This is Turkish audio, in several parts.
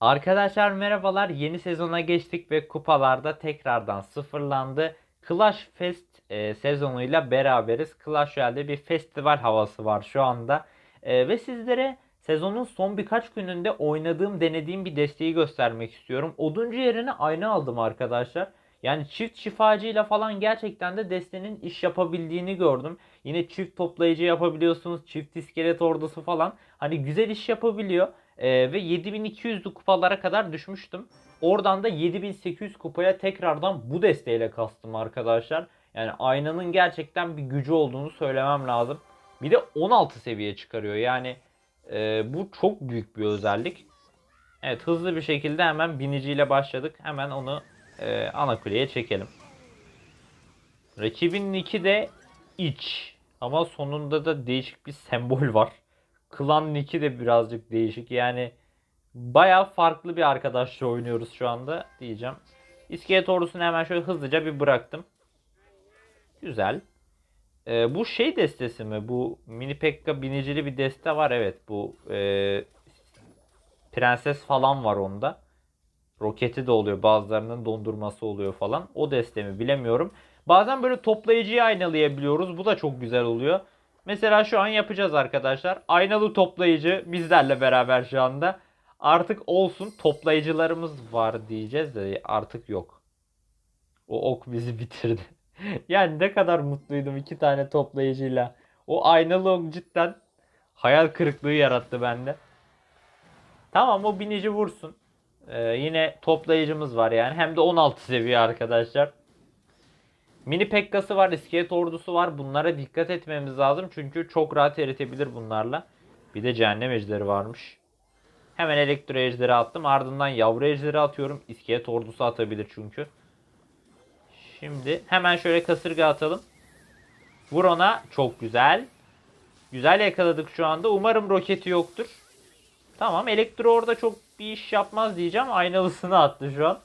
Arkadaşlar merhabalar. Yeni sezona geçtik ve kupalarda tekrardan sıfırlandı. Clash Fest e, sezonuyla beraberiz. Clash Royale'de bir festival havası var şu anda. E, ve sizlere sezonun son birkaç gününde oynadığım, denediğim bir desteği göstermek istiyorum. Oduncu yerine ayna aldım arkadaşlar. Yani çift şifacıyla falan gerçekten de destenin iş yapabildiğini gördüm. Yine çift toplayıcı yapabiliyorsunuz. Çift iskelet ordusu falan. Hani güzel iş yapabiliyor. Ee, ve 7200'lü kupalara kadar düşmüştüm. Oradan da 7800 kupaya tekrardan bu desteğiyle kastım arkadaşlar. Yani aynanın gerçekten bir gücü olduğunu söylemem lazım. Bir de 16 seviye çıkarıyor. Yani e, bu çok büyük bir özellik. Evet hızlı bir şekilde hemen biniciyle başladık. Hemen onu e, ana kuleye çekelim. Rakibin nicki de iç. Ama sonunda da değişik bir sembol var. Klan nicki de birazcık değişik. Yani baya farklı bir arkadaşla oynuyoruz şu anda diyeceğim. İskelet ordusunu hemen şöyle hızlıca bir bıraktım. Güzel. Ee, bu şey destesi mi? Bu mini pekka binicili bir deste var. Evet bu e, prenses falan var onda. Roketi de oluyor. Bazılarının dondurması oluyor falan. O deste mi bilemiyorum. Bazen böyle toplayıcıyı aynalayabiliyoruz. Bu da çok güzel oluyor. Mesela şu an yapacağız arkadaşlar. Aynalı toplayıcı bizlerle beraber şu anda. Artık olsun toplayıcılarımız var diyeceğiz de artık yok. O ok bizi bitirdi. yani ne kadar mutluydum iki tane toplayıcıyla. O aynalı ok cidden hayal kırıklığı yarattı bende. Tamam o binici vursun. Ee, yine toplayıcımız var yani. Hem de 16 seviye arkadaşlar. Mini Pekka'sı var, iskelet ordusu var. Bunlara dikkat etmemiz lazım. Çünkü çok rahat eritebilir bunlarla. Bir de cehennem ejderi varmış. Hemen elektro ejderi attım. Ardından yavru ejderi atıyorum. İskelet ordusu atabilir çünkü. Şimdi hemen şöyle kasırga atalım. Vur ona. Çok güzel. Güzel yakaladık şu anda. Umarım roketi yoktur. Tamam elektro orada çok bir iş yapmaz diyeceğim. Aynalısını attı şu an.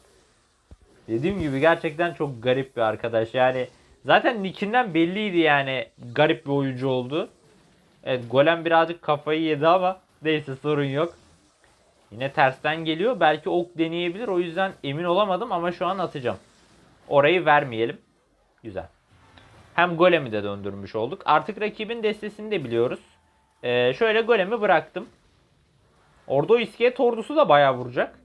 Dediğim gibi gerçekten çok garip bir arkadaş. Yani zaten nickinden belliydi yani garip bir oyuncu oldu. Evet golem birazcık kafayı yedi ama neyse sorun yok. Yine tersten geliyor. Belki ok deneyebilir. O yüzden emin olamadım ama şu an atacağım. Orayı vermeyelim. Güzel. Hem golemi de döndürmüş olduk. Artık rakibin destesini de biliyoruz. Ee, şöyle golemi bıraktım. Orada o iskelet ordusu da bayağı vuracak.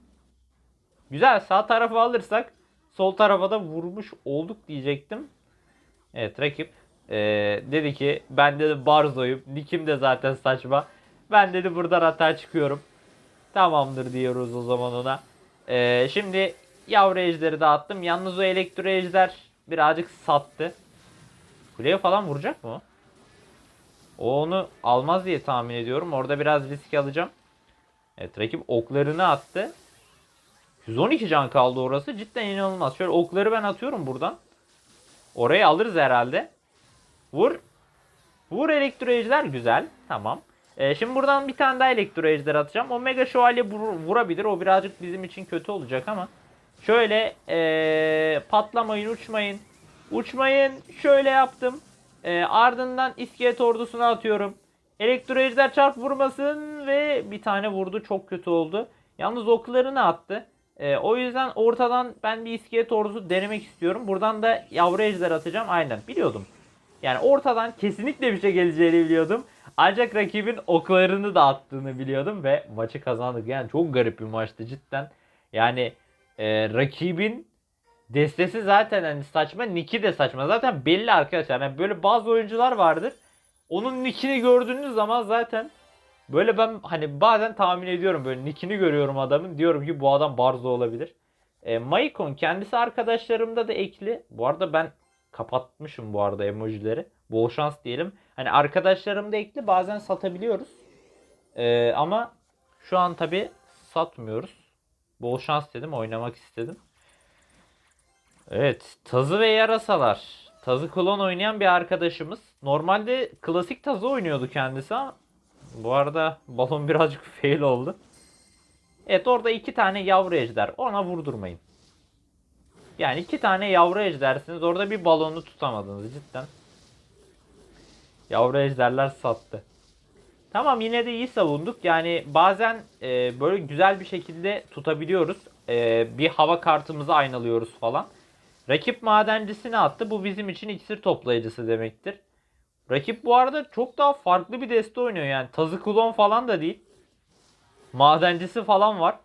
Güzel sağ tarafı alırsak sol tarafa da vurmuş olduk diyecektim. Evet rakip ee, dedi ki ben dedi Barzo'yum. Nikim de zaten saçma. Ben dedi buradan hata çıkıyorum. Tamamdır diyoruz o zaman ona. Ee, şimdi yavru ejderi dağıttım. Yalnız o elektro ejder birazcık sattı. Kuleye falan vuracak mı o? Onu almaz diye tahmin ediyorum. Orada biraz risk alacağım. Evet rakip oklarını attı. 112 can kaldı orası. Cidden inanılmaz. Şöyle okları ben atıyorum buradan. Orayı alırız herhalde. Vur. Vur elektro ejder. Güzel. Tamam. Ee, şimdi buradan bir tane daha elektro ejder atacağım. O mega şövalye vur- vurabilir. O birazcık bizim için kötü olacak ama. Şöyle ee, patlamayın uçmayın. Uçmayın. Şöyle yaptım. Ee, ardından iskelet ordusuna atıyorum. Elektro ejder çarp vurmasın ve bir tane vurdu. Çok kötü oldu. Yalnız oklarını attı. Ee, o yüzden ortadan ben bir iskelet ordusu denemek istiyorum. Buradan da yavru ejder atacağım. Aynen biliyordum. Yani ortadan kesinlikle bir şey geleceğini biliyordum. Ancak rakibin oklarını da attığını biliyordum ve maçı kazandık. Yani çok garip bir maçtı cidden. Yani e, rakibin destesi zaten hani saçma, Nick'i de saçma. Zaten belli arkadaşlar. Yani böyle bazı oyuncular vardır. Onun nickini gördüğünüz zaman zaten böyle ben hani bazen tahmin ediyorum böyle nickini görüyorum adamın. Diyorum ki bu adam Barzo olabilir. E, Maikon kendisi arkadaşlarımda da ekli. Bu arada ben kapatmışım bu arada emojileri. Bol şans diyelim. Hani arkadaşlarım da ekli bazen satabiliyoruz. E, ama şu an tabi satmıyoruz. Bol şans dedim oynamak istedim. Evet tazı ve yarasalar. Tazı klon oynayan bir arkadaşımız. Normalde klasik tazı oynuyordu kendisi ama bu arada balon birazcık fail oldu. Evet orada iki tane yavru ejder. Ona vurdurmayın. Yani iki tane yavru ejdersiniz. Orada bir balonu tutamadınız cidden. Yavru ejderler sattı. Tamam yine de iyi savunduk. Yani bazen e, böyle güzel bir şekilde tutabiliyoruz. E, bir hava kartımızı aynalıyoruz falan. Rakip madencisini attı. Bu bizim için iksir toplayıcısı demektir. Rakip bu arada çok daha farklı bir deste oynuyor yani. Tazı klon falan da değil. Madencisi falan var.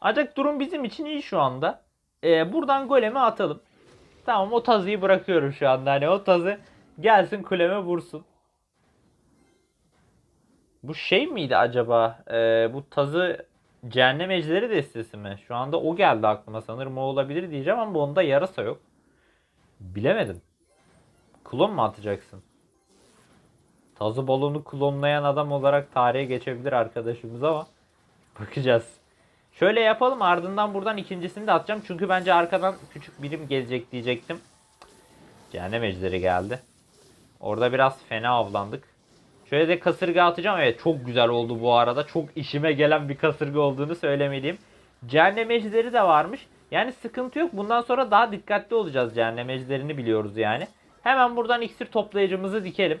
Ancak durum bizim için iyi şu anda. E, buradan golemi atalım. Tamam o tazıyı bırakıyorum şu anda. Hani o tazı gelsin kuleme vursun. Bu şey miydi acaba? Ee, bu tazı cehennem ejderi destesi mi? Şu anda o geldi aklıma sanırım o olabilir diyeceğim ama onda yarasa yok. Bilemedim. Klon mu atacaksın? Tazı balonu klonlayan adam olarak tarihe geçebilir arkadaşımız ama bakacağız. Şöyle yapalım ardından buradan ikincisini de atacağım. Çünkü bence arkadan küçük birim gelecek diyecektim. Cehennem ejderi geldi. Orada biraz fena avlandık. Şöyle de kasırga atacağım. Evet çok güzel oldu bu arada. Çok işime gelen bir kasırga olduğunu söylemeliyim. Cehennem ejderi de varmış. Yani sıkıntı yok. Bundan sonra daha dikkatli olacağız cehennem ejderini biliyoruz yani. Hemen buradan iksir toplayıcımızı dikelim.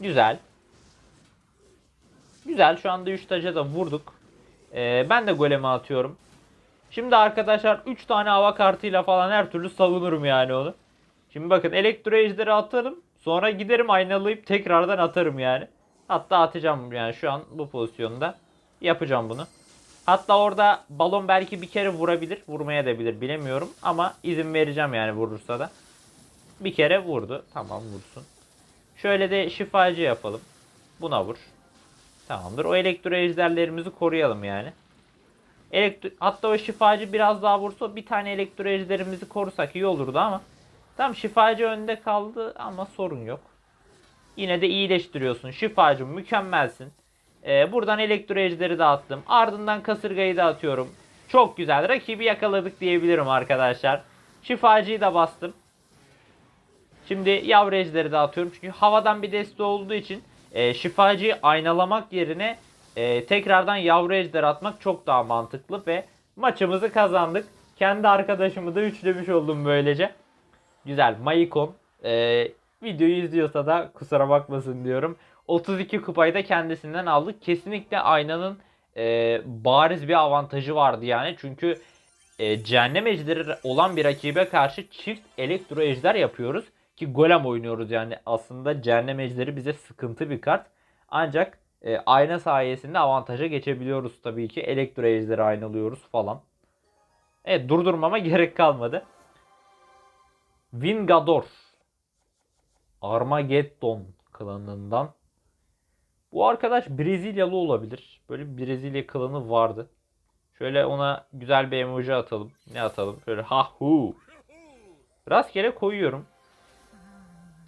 Güzel. Güzel. Şu anda 3 taca da vurduk. Ee, ben de golemi atıyorum. Şimdi arkadaşlar 3 tane hava kartıyla falan her türlü savunurum yani onu. Şimdi bakın elektro ejderi atarım. Sonra giderim aynalayıp tekrardan atarım yani. Hatta atacağım yani şu an bu pozisyonda. Yapacağım bunu. Hatta orada balon belki bir kere vurabilir. Vurmaya da bilir bilemiyorum. Ama izin vereceğim yani vurursa da. Bir kere vurdu. Tamam vursun. Şöyle de şifacı yapalım. Buna vur. Tamamdır. O elektro ejderlerimizi koruyalım yani. Elektro Hatta o şifacı biraz daha vursa bir tane elektro ejderimizi korusak iyi olurdu ama. Tam şifacı önde kaldı ama sorun yok. Yine de iyileştiriyorsun. Şifacı mükemmelsin. Ee, buradan elektro ejderi de attım. Ardından kasırgayı da atıyorum. Çok güzel. Rakibi yakaladık diyebilirim arkadaşlar. Şifacıyı da bastım. Şimdi yavru ejderi de atıyorum. Çünkü havadan bir deste olduğu için e, şifacıyı aynalamak yerine e, tekrardan yavru ejder atmak çok daha mantıklı ve maçımızı kazandık. Kendi arkadaşımı da üçlemiş oldum böylece. Güzel. Mayikon. Ee, videoyu izliyorsa da kusura bakmasın diyorum. 32 kupayı da kendisinden aldık. Kesinlikle aynanın e, bariz bir avantajı vardı yani. Çünkü e, cehennem ejderi olan bir rakibe karşı çift elektro ejder yapıyoruz. Ki golem oynuyoruz yani. Aslında cehennem ejderi bize sıkıntı bir kart. Ancak e, ayna sayesinde avantaja geçebiliyoruz tabii ki. Elektro ejderi aynalıyoruz falan. Evet durdurmama gerek kalmadı. Vingador. Armageddon klanından. Bu arkadaş Brezilyalı olabilir. Böyle bir Brezilya klanı vardı. Şöyle ona güzel bir emoji atalım. Ne atalım? Şöyle ha hu. Rastgele koyuyorum.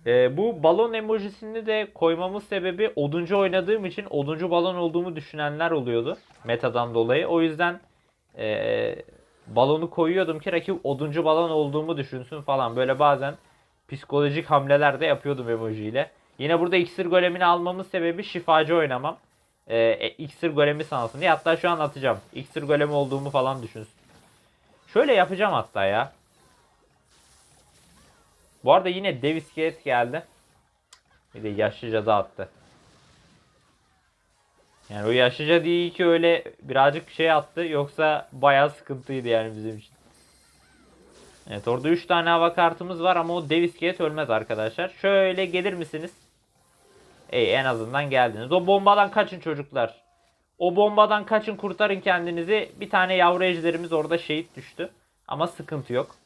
Ee, bu balon emojisini de koymamın sebebi oduncu oynadığım için oduncu balon olduğumu düşünenler oluyordu. Metadan dolayı. O yüzden ee, balonu koyuyordum ki rakip oduncu balon olduğumu düşünsün falan. Böyle bazen psikolojik hamleler de yapıyordum emoji ile. Yine burada iksir golemini almamın sebebi şifacı oynamam. Ee, e, iksir golemi sansın diye. Hatta şu an atacağım. İksir golemi olduğumu falan düşünsün. Şöyle yapacağım hatta ya. Bu arada yine dev iskelet geldi. Bir de yaşlıca da attı. Yani o yaşlıca değil ki öyle birazcık şey attı. Yoksa bayağı sıkıntıydı yani bizim için. Evet orada 3 tane hava kartımız var ama o dev iskelet ölmez arkadaşlar. Şöyle gelir misiniz? Ey en azından geldiniz. O bombadan kaçın çocuklar. O bombadan kaçın kurtarın kendinizi. Bir tane yavru ejderimiz orada şehit düştü. Ama sıkıntı yok.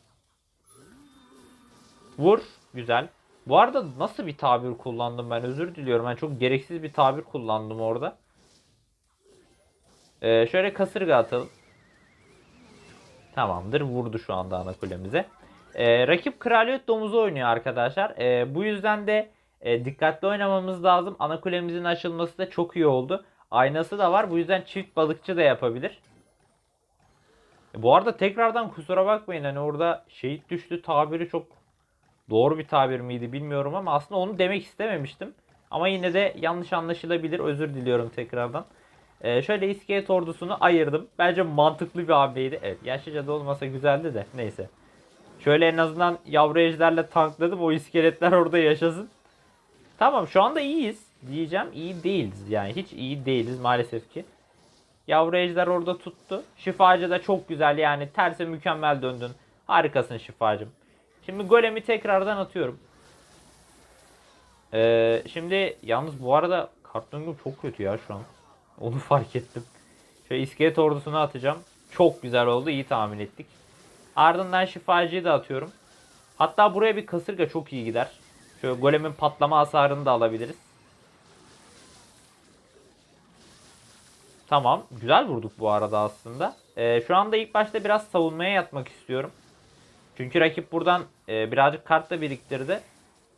Vur. Güzel. Bu arada nasıl bir tabir kullandım ben özür diliyorum. Ben çok gereksiz bir tabir kullandım orada. Ee, şöyle kasırga atalım. Tamamdır. Vurdu şu anda ana kulemize. Ee, rakip kraliyet domuzu oynuyor arkadaşlar. Ee, bu yüzden de e, dikkatli oynamamız lazım. Ana kulemizin açılması da çok iyi oldu. Aynası da var. Bu yüzden çift balıkçı da yapabilir. E, bu arada tekrardan kusura bakmayın. Hani orada şehit düştü tabiri çok doğru bir tabir miydi bilmiyorum ama aslında onu demek istememiştim. Ama yine de yanlış anlaşılabilir. Özür diliyorum tekrardan. Ee, şöyle iskelet ordusunu ayırdım. Bence mantıklı bir hamleydi. Evet yaşlıca da olmasa güzeldi de neyse. Şöyle en azından yavru ejderle tankladım. O iskeletler orada yaşasın. Tamam şu anda iyiyiz diyeceğim. İyi değiliz yani. Hiç iyi değiliz maalesef ki. Yavru ejder orada tuttu. Şifacı da çok güzel yani terse mükemmel döndün. Harikasın şifacım. Şimdi golemi tekrardan atıyorum. Ee, şimdi yalnız bu arada kart döngüm çok kötü ya şu an. Onu fark ettim. Şöyle iskelet ordusunu atacağım. Çok güzel oldu. iyi tahmin ettik. Ardından şifacıyı da atıyorum. Hatta buraya bir kasırga çok iyi gider. Şöyle golemin patlama hasarını da alabiliriz. Tamam. Güzel vurduk bu arada aslında. Ee, şu anda ilk başta biraz savunmaya yatmak istiyorum. Çünkü rakip buradan e, birazcık kart da biriktirdi.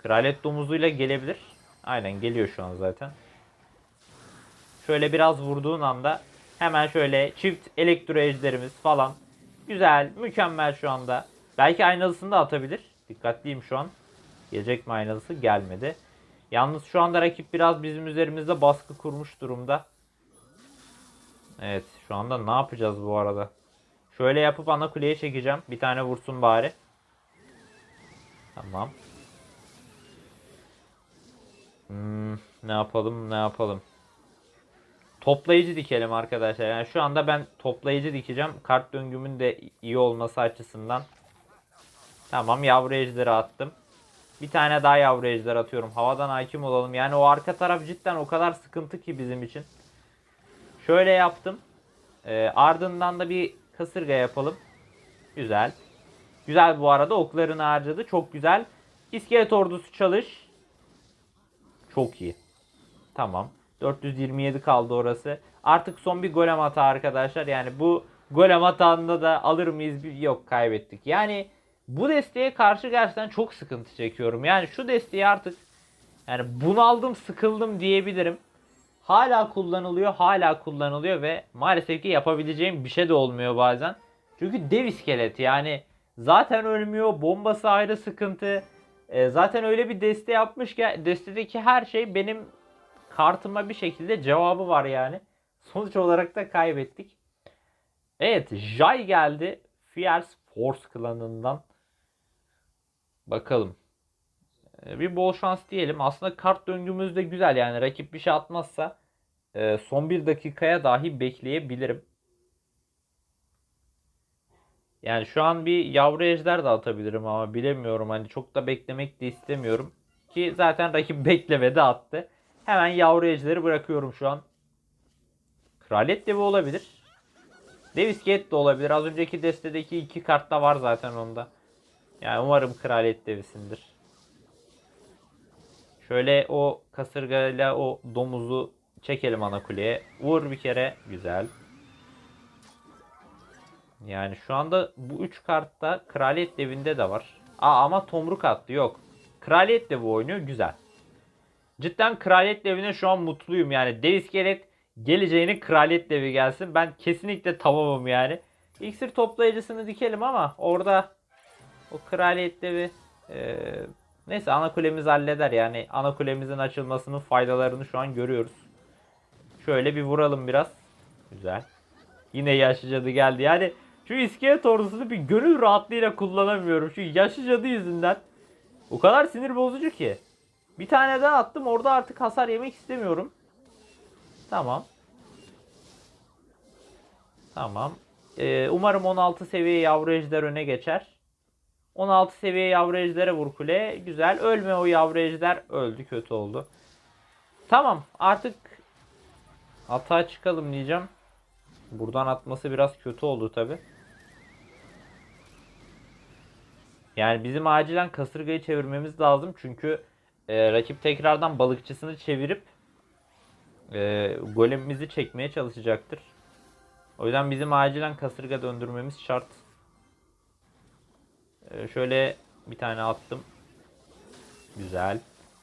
Kraliyet domuzuyla gelebilir. Aynen geliyor şu an zaten. Şöyle biraz vurduğun anda hemen şöyle çift elektro ejderimiz falan. Güzel, mükemmel şu anda. Belki aynalısını da atabilir. Dikkatliyim şu an. Gelecek mi aynalısı? Gelmedi. Yalnız şu anda rakip biraz bizim üzerimizde baskı kurmuş durumda. Evet şu anda ne yapacağız bu arada? Şöyle yapıp ana kuleye çekeceğim. Bir tane vursun bari. Tamam. Hmm, ne yapalım ne yapalım. Toplayıcı dikelim arkadaşlar. Yani şu anda ben toplayıcı dikeceğim. Kart döngümün de iyi olması açısından. Tamam yavru ejderi attım. Bir tane daha yavru ejder atıyorum. Havadan hakim olalım. Yani o arka taraf cidden o kadar sıkıntı ki bizim için. Şöyle yaptım. Ee, ardından da bir kasırga yapalım. Güzel. Güzel bu arada oklarını harcadı. Çok güzel. İskelet ordusu çalış. Çok iyi. Tamam. 427 kaldı orası. Artık son bir golem hata arkadaşlar. Yani bu golem hatanda da alır mıyız? Yok kaybettik. Yani bu desteğe karşı gerçekten çok sıkıntı çekiyorum. Yani şu desteği artık yani bunaldım sıkıldım diyebilirim. Hala kullanılıyor, hala kullanılıyor ve maalesef ki yapabileceğim bir şey de olmuyor bazen. Çünkü dev iskelet yani zaten ölmüyor, bombası ayrı sıkıntı. E, zaten öyle bir deste yapmış ki destedeki her şey benim kartıma bir şekilde cevabı var yani. Sonuç olarak da kaybettik. Evet, Jay geldi. Fierce Force klanından. Bakalım. Ee, Bir bol şans diyelim. Aslında kart döngümüz de güzel yani rakip bir şey atmazsa e, son bir dakikaya dahi bekleyebilirim. Yani şu an bir yavru ejder de atabilirim ama bilemiyorum hani çok da beklemek de istemiyorum. Ki zaten rakip beklemedi attı. Hemen yavru ejderi bırakıyorum şu an. Kraliyet devi olabilir. Dev iskelet de olabilir. Az önceki destedeki iki kart da var zaten onda. Yani umarım kraliyet devisindir. Şöyle o kasırgayla o domuzu çekelim ana kuleye. Vur bir kere. Güzel. Yani şu anda bu 3 kartta kraliyet devinde de var. Aa ama tomruk attı yok. Kraliyet devi oynuyor güzel. Cidden kraliyet devine şu an mutluyum yani. Dev iskelet geleceğini kraliyet devi gelsin. Ben kesinlikle tamamım yani. İksir toplayıcısını dikelim ama orada o kraliyet devi e, neyse ana kulemiz halleder yani. Ana kulemizin açılmasının faydalarını şu an görüyoruz. Şöyle bir vuralım biraz. Güzel. Yine yaşlı cadı geldi. Yani şu iskelet ordusunu bir gönül rahatlığıyla kullanamıyorum. Şu yaşlı cadı yüzünden. O kadar sinir bozucu ki. Bir tane daha attım. Orada artık hasar yemek istemiyorum. Tamam. Tamam. Ee, umarım 16 seviye yavru ejder öne geçer. 16 seviye yavru ejdere vur kule. Güzel. Ölme o yavru ejder. Öldü. Kötü oldu. Tamam. Artık atağa çıkalım diyeceğim. Buradan atması biraz kötü oldu tabi. Yani bizim acilen kasırgayı çevirmemiz lazım. Çünkü e, rakip tekrardan balıkçısını çevirip e, golemimizi çekmeye çalışacaktır. O yüzden bizim acilen kasırga döndürmemiz şart. E, şöyle bir tane attım. Güzel.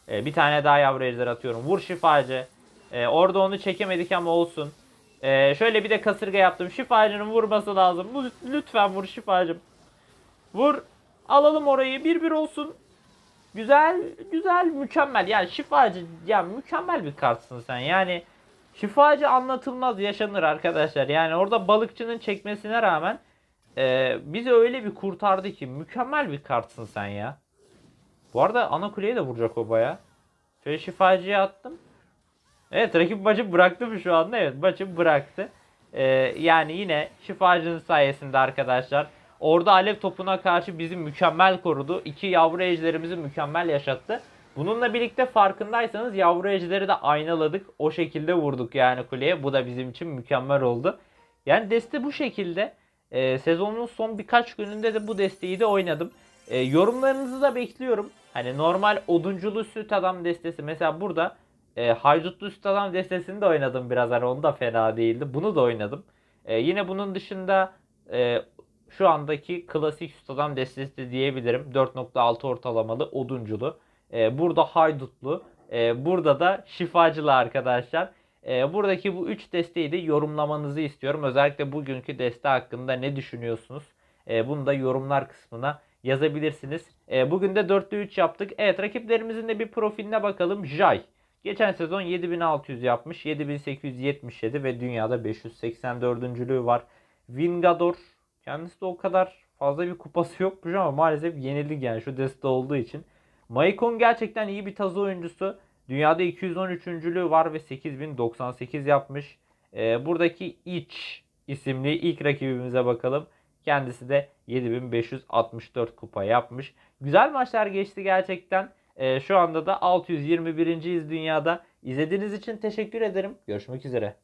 E, bir tane daha yavru ejder atıyorum. Vur şifacı. E, orada onu çekemedik ama olsun. Şöyle bir de kasırga yaptım. Şifacının vurması lazım. Lütfen vur şifacım. Vur. Alalım orayı. Bir bir olsun. Güzel, güzel, mükemmel. Yani şifacı, ya mükemmel bir kartsın sen. Yani şifacı anlatılmaz yaşanır arkadaşlar. Yani orada balıkçının çekmesine rağmen e, bizi öyle bir kurtardı ki mükemmel bir kartsın sen ya. Bu arada ana kuleye de vuracak o baya. Şöyle şifacıya attım. Evet rakip maçı bıraktı mı şu anda? Evet maçı bıraktı. Ee, yani yine şifacının sayesinde arkadaşlar. Orada alev topuna karşı bizi mükemmel korudu. İki yavru ejderimizi mükemmel yaşattı. Bununla birlikte farkındaysanız yavru ejderi de aynaladık. O şekilde vurduk yani kuleye. Bu da bizim için mükemmel oldu. Yani deste bu şekilde. Ee, sezonun son birkaç gününde de bu desteği de oynadım. Ee, yorumlarınızı da bekliyorum. Hani normal odunculu süt adam destesi. Mesela burada e, haydutlu süt adam destesini de oynadım biraz. Hani onu da fena değildi. Bunu da oynadım. E, yine bunun dışında e, şu andaki klasik süt adam destesi de diyebilirim. 4.6 ortalamalı odunculu. E, burada haydutlu. E, burada da şifacılı arkadaşlar. E, buradaki bu 3 desteği de yorumlamanızı istiyorum. Özellikle bugünkü deste hakkında ne düşünüyorsunuz? E, bunu da yorumlar kısmına yazabilirsiniz. E, bugün de 4'te 3 yaptık. Evet rakiplerimizin de bir profiline bakalım. Jay. Geçen sezon 7600 yapmış. 7877 ve dünyada 584. var. Vingador. Kendisi de o kadar fazla bir kupası yokmuş ama maalesef yenildik yani şu deste olduğu için. Maikon gerçekten iyi bir tazı oyuncusu. Dünyada 213. var ve 8098 yapmış. Ee, buradaki iç isimli ilk rakibimize bakalım. Kendisi de 7564 kupa yapmış. Güzel maçlar geçti gerçekten. Ee, şu anda da 621.yiz dünyada. İzlediğiniz için teşekkür ederim. Görüşmek üzere.